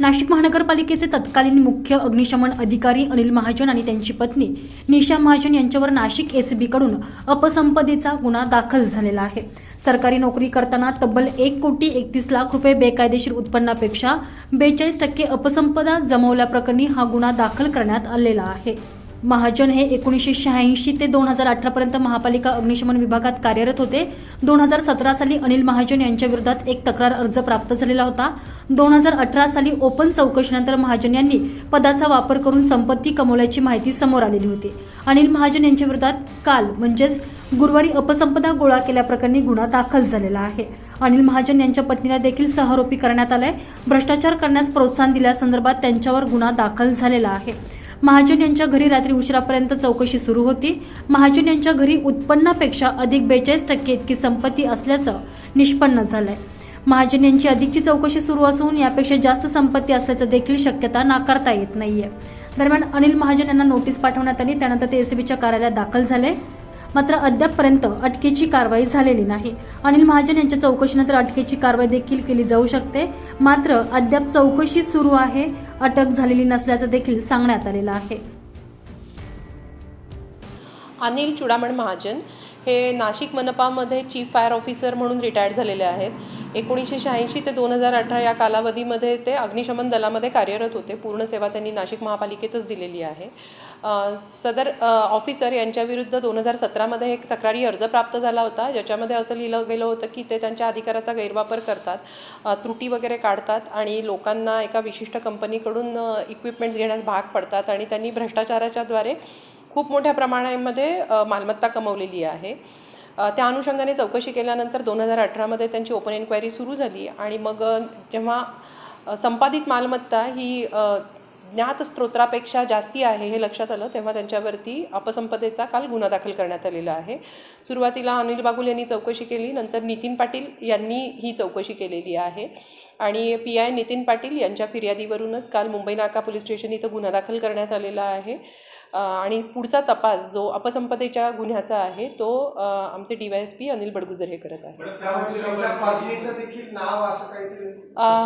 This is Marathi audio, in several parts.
नाशिक महानगरपालिकेचे तत्कालीन मुख्य अग्निशमन अधिकारी अनिल महाजन आणि त्यांची पत्नी निशा महाजन यांच्यावर नाशिक एसबीकडून अपसंपदेचा गुन्हा दाखल झालेला आहे. सरकारी नोकरी करताना तब्बल एक कोटी एकतीस लाख रुपये बेकायदेशीर उत्पन्नापेक्षा बेचाळीस टक्के अपसंपदा जमवल्याप्रकरणी हा गुन्हा दाखल करण्यात आलेला आहे. महाजन हे एकोणीसशे शहाऐंशी ते दोन हजार अठरापर्यंत महापालिका अग्निशमन विभागात कार्यरत होते. दोन हजार सतरा साली अनिल महाजन यांच्या विरोधात एक तक्रार अर्ज प्राप्त झालेला होता. दोन हजार अठरा साली ओपन चौकशीनंतर महाजन यांनी पदाचा वापर करून संपत्ती कमवल्याची माहिती समोर आलेली होती. अनिल महाजन यांच्या विरोधात काल म्हणजेच गुरुवारी अपसंपदा गोळा केल्याप्रकरणी गुन्हा दाखल झालेला आहे. अनिल महाजन यांच्या पत्नीला देखील सहआरोपी करण्यात आलाय. भ्रष्टाचार करण्यास प्रोत्साहन दिल्यासंदर्भात त्यांच्यावर गुन्हा दाखल झालेला आहे. महाजन यांच्या घरी रात्री उशिरापर्यंत चौकशी सुरू होती. महाजन यांच्या घरी उत्पन्नापेक्षा अधिक बेचाळीस टक्के इतकी संपत्ती असल्याचं निष्पन्न झालंय. महाजन यांची अधिकची चौकशी सुरू असून यापेक्षा जास्त संपत्ती असल्याचं देखील शक्यता नाकारता येत नाहीये. दरम्यान अनिल महाजन यांना नोटीस पाठवण्यात आली. त्यानंतर ते एसीबीच्या कार्यालयात दाखल झाले. मात्र अद्यापपर्यंत अटकेची कारवाई झालेली नाही. अनिल महाजन यांच्या चौकशीनंतर अटकेची कारवाई देखील केली जाऊ शकते. मात्र अद्याप चौकशी सुरू आहे. अटक झालेली नसल्याचं देखील सांगण्यात आलेलं आहे. अनिल चुडामण महाजन हे नाशिक मनपामध्ये चीफ फायर ऑफिसर म्हणून रिटायर्ड झालेले आहेत. एकोणीसशे शहाऐंशी ते दोन हजार अठरा या कालावधीमध्ये ते अग्निशमन दलामध्ये कार्यरत होते. पूर्ण सेवा त्यांनी नाशिक महापालिकेतच दिलेली आहे. सदर ऑफिसर यांच्याविरुद्ध दोन हजार सतरामध्ये एक तक्रारी अर्ज प्राप्त झाला होता. ज्याच्यामध्ये असं लिहिलं गेलं होतं की ते त्यांच्या अधिकाराचा गैरवापर करतात त्रुटी वगैरे काढतात आणि लोकांना एका विशिष्ट कंपनीकडून इक्विपमेंट्स घेण्यास भाग पडतात आणि त्यांनी भ्रष्टाचाराच्याद्वारे खूप मोठ्या प्रमाणामध्ये मालमत्ता कमवलेली आहे. त्या अनुषंगाने चौकशी केल्यानंतर दोन हजार अठरामध्ये त्यांची ओपन एन्क्वायरी सुरू झाली आणि मग जेव्हा संपादित मालमत्ता ही ज्ञात स्त्रोत्रापेक्षा जास्ती आहे हे लक्षात आलं तेव्हा त्यांच्यावरती अपसंपदेचा काल गुन्हा दाखल करण्यात आलेला आहे. सुरुवातीला अनिल बागुल यांनी चौकशी केली नंतर नितीन पाटील यांनी ही चौकशी केलेली आहे. आणि पी आय नितीन पाटील यांच्या फिर्यादीवरूनच काल मुंबई नाका पोलीस स्टेशन इथं गुन्हा दाखल करण्यात आलेला आहे. आणि पुढचा तपास जो अपसंपदेच्या गुन्ह्याचा आहे तो आमचे D Y S P Anil Badgujar हे करत आहे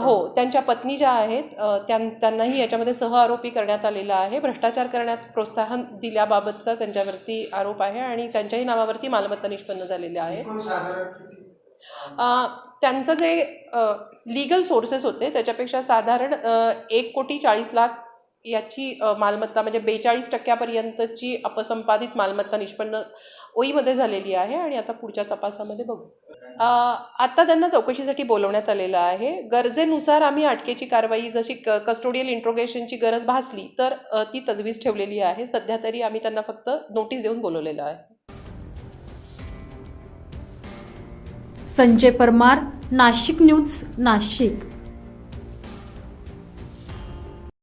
हो त्यांच्या पत्नी ज्या आहेत त्यांनाही याच्यामध्ये सहआरोपी करण्यात आलेला आहे. भ्रष्टाचार करण्यास प्रोत्साहन दिल्याबाबतचा त्यांच्यावरती आरोप आहे आणि त्यांच्याही नावावरती मालमत्ता निष्पन्न झालेल्या आहेत त्यांचं जे लिगल सोर्सेस होते त्याच्यापेक्षा साधारण एक कोटी चाळीस लाख याची मालमत्ता म्हणजे बेचाळीस टक्क्यापर्यंतची अपसंपादित मालमत्ता निष्पन्न ओईमध्ये झालेली आहे आणि आता पुढच्या तपासामध्ये बघू. आत्ता त्यांना चौकशीसाठी बोलवण्यात आलेलं आहे. गरजेनुसार आम्ही अटकेची कारवाई जशी क कस्टोडियल इंट्रोगेशनची गरज भासली तर ती तजवीज ठेवलेली आहे. सध्या तरी आम्ही त्यांना फक्त नोटीस देऊन बोलवलेलं आहे. संजय परमार नाशिक न्यूज नाशिक.